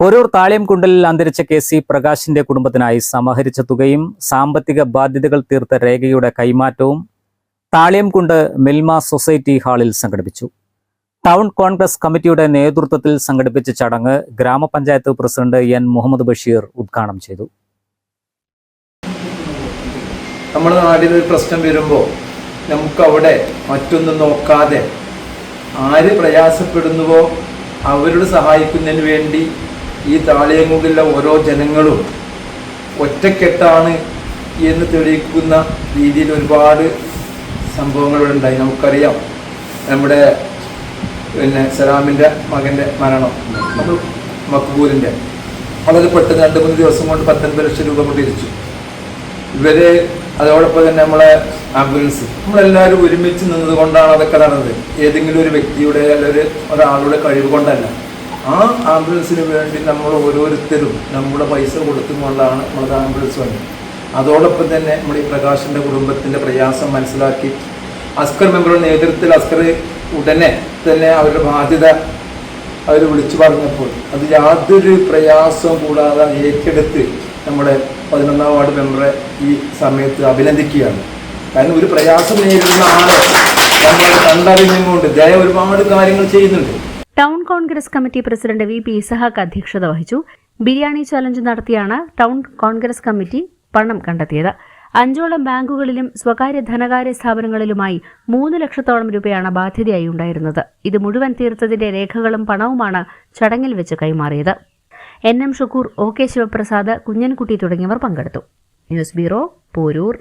ഒരൂർ താളിയംകുണ്ടിൽ അന്തരിച്ച K C പ്രകാശിന്റെ കുടുംബത്തിനായി സമാഹരിച്ച തുകയും സാമ്പത്തിക ബാധ്യതകൾ തീർത്ത രേഖയുടെ കൈമാറ്റവും താളിയംകുണ്ട് മിൽമ സൊസൈറ്റി ഹാളിൽ സംഘടിപ്പിച്ചു. ടൗൺ കോൺഗ്രസ് കമ്മിറ്റിയുടെ നേതൃത്വത്തിൽ സംഘടിപ്പിച്ച ചടങ്ങ് ഗ്രാമപഞ്ചായത്ത് പ്രസിഡന്റ് എൻ മുഹമ്മദ് ബഷീർ ഉദ്ഘാടനം ചെയ്തു. നമ്മുടെ നാടിന് ഒരു പ്രശ്നം വരുമ്പോൾ നമുക്കവിടെ മറ്റൊന്നും നോക്കാതെ ആര് പ്രയാസപ്പെടുന്നുവോ അവരോട് സഹായിക്കുന്നതിന് വേണ്ടി ഈ താളിയങ്കുണ്ടിലെ ഓരോ ജനങ്ങളും ഒറ്റക്കെട്ടാണ് എന്ന് തെളിയിക്കുന്ന രീതിയിൽ ഒരുപാട് ഉണ്ടായി. നമുക്കറിയാം നമ്മുടെ പിന്നെ സലാമിന്റെ മകന്റെ മരണം മക്ബൂലിന്റെ. വളരെ പെട്ടെന്ന് രണ്ട് മൂന്ന് ദിവസം കൊണ്ട് പത്തൊൻപത് ലക്ഷം രൂപ കൊണ്ട് തിരിച്ചു. ഇവർ അതോടൊപ്പം തന്നെ നമ്മളെ ആംബുലൻസ് നമ്മളെല്ലാവരും ഒരുമിച്ച് നിന്നത് കൊണ്ടാണ് അതൊക്കെ നടന്നത്. ഏതെങ്കിലും ഒരു വ്യക്തിയുടെ അല്ലെങ്കിൽ ഒരു ഒരാളുടെ കഴിവ് കൊണ്ടല്ല. ആ ആംബുലൻസിന് വേണ്ടി നമ്മൾ ഓരോരുത്തരും നമ്മുടെ പൈസ കൊടുത്തുകൊണ്ടാണ് നമ്മളത് ആംബുലൻസ് വന്നത്. അതോടൊപ്പം തന്നെ നമ്മൾ ഈ പ്രകാശിന്റെ കുടുംബത്തിന്റെ പ്രയാസം മനസ്സിലാക്കി അസ്കർ മെമ്പറുടെ നേതൃത്വത്തിൽ അസ്കർ ഉടനെ തന്നെ അവരുടെ ബാധ്യത അവർ വിളിച്ചു പറഞ്ഞപ്പോൾ അത് യാതൊരു പ്രയാസവും കൂടാതെ ഏറ്റെടുത്ത് നമ്മുടെ പതിനൊന്നാം വാർഡ് മെമ്പറെ ഈ സമയത്ത് അഭിനന്ദിക്കുകയാണ്. കാരണം ഒരു പ്രയാസം നേരിടുന്ന ആളെ നമ്മൾ കണ്ടറിഞ്ഞുകൊണ്ട് ദയ ഒരുപാട് കാര്യങ്ങൾ ചെയ്യുന്നുണ്ട്. Town Congress committee president V P Isahaq അധ്യക്ഷത വഹിച്ചു. ബിരിയാണി ചലഞ്ച് നടത്തിയാണ് ടൗൺ കോൺഗ്രസ് കമ്മിറ്റി പണം കണ്ടെത്തിയത്. അഞ്ചോളം ബാങ്കുകളിലും സ്വകാര്യ ധനകാര്യ സ്ഥാപനങ്ങളിലുമായി മൂന്ന് ലക്ഷത്തോളം രൂപയാണ് ബാധ്യതയായി ഉണ്ടായിരുന്നത്. ഇത് മുഴുവൻ തീർത്തതിന്റെ രേഖകളും പണവുമാണ് ചടങ്ങിൽ വെച്ച് കൈമാറിയത്. N M Shukkoor O K Sivaprasad Kunjankutty തുടങ്ങിയവർ പങ്കെടുത്തു. News bureau Poroor.